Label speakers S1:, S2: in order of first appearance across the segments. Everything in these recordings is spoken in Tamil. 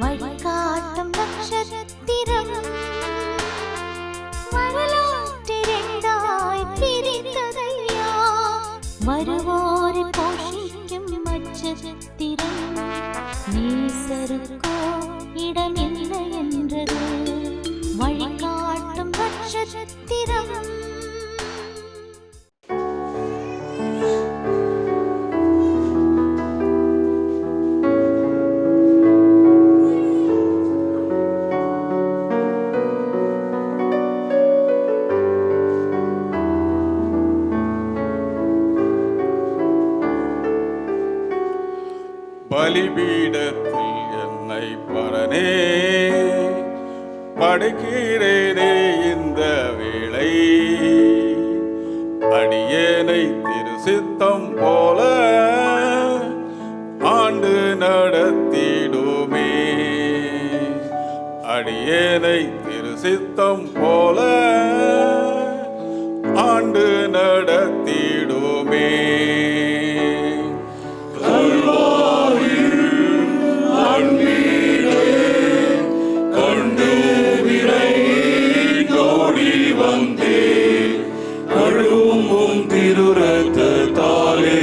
S1: വഴികാട്ടും നക്ഷത്രം വരലാറ്റിരണ്ടായി പോഷിക്കും നീ ഇടമേ
S2: பலிபீடத்தில் என்னை பரனே. படுக்கிறேனே இந்த வேளை. அடியேனை திருசித்தம் போல ஆண்டு நடத்திடுமே. அடியேனை திருசித்தம் போல
S3: கழுவும் திருரத்தாலே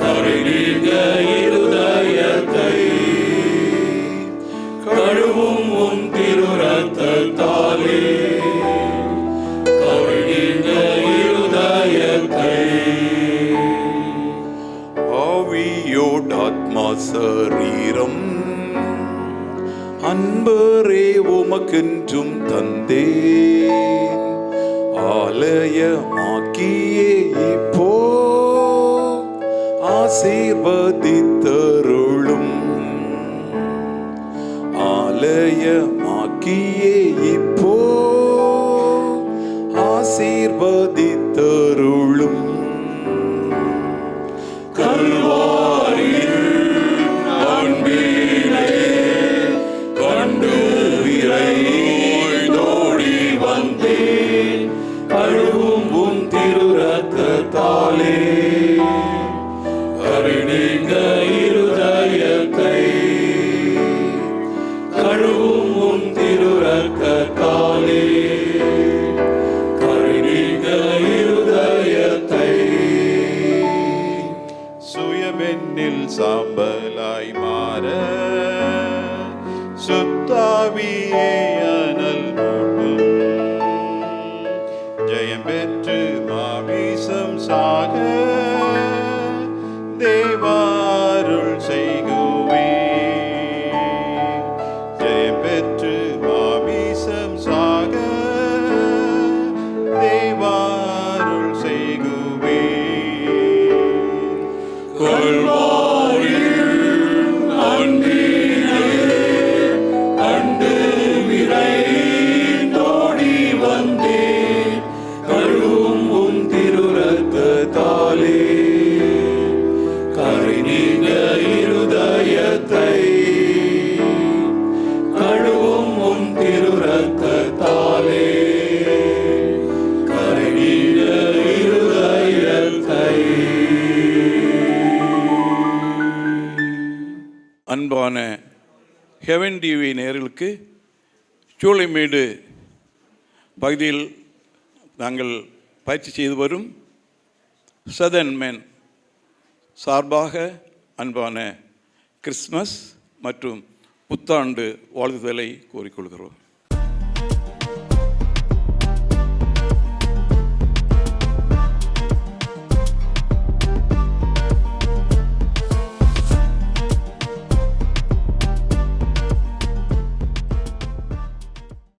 S3: கருணீங்க இருதயத்தை கழுவும் உன் திருரத்தாலே கருணீங்க இருதயத்தை ஆவியோடாத்மா சரீரம். அன்பரே உமக்கென்றும் தந்தே ஆலயமாக்கியே இப்போ ஆசீர்வதித்தருளும். ஆலயமாக்கியே இப்போ ஆசீர்வதி கழுவும் உன் திரு திருரத்தாலே கருணீங்க இருதயத்தை. கழுவும் உன் திரு திருரத்தாலே கருணீங்க இருதயத்தை.
S2: சுயமென்னில் சாம்பலாய் மாற. சுத்தாவியே
S3: Lord.
S4: அன்பான ஹெவன் டிவி நேர்களுக்கு சூளைமேடு பகுதியில் நாங்கள் பயிற்சி செய்து வரும் சதன் மேன் சார்பாக அன்பான கிறிஸ்மஸ் மற்றும் புத்தாண்டு வாழ்த்துதலை கூறிக்கொள்கிறோம்.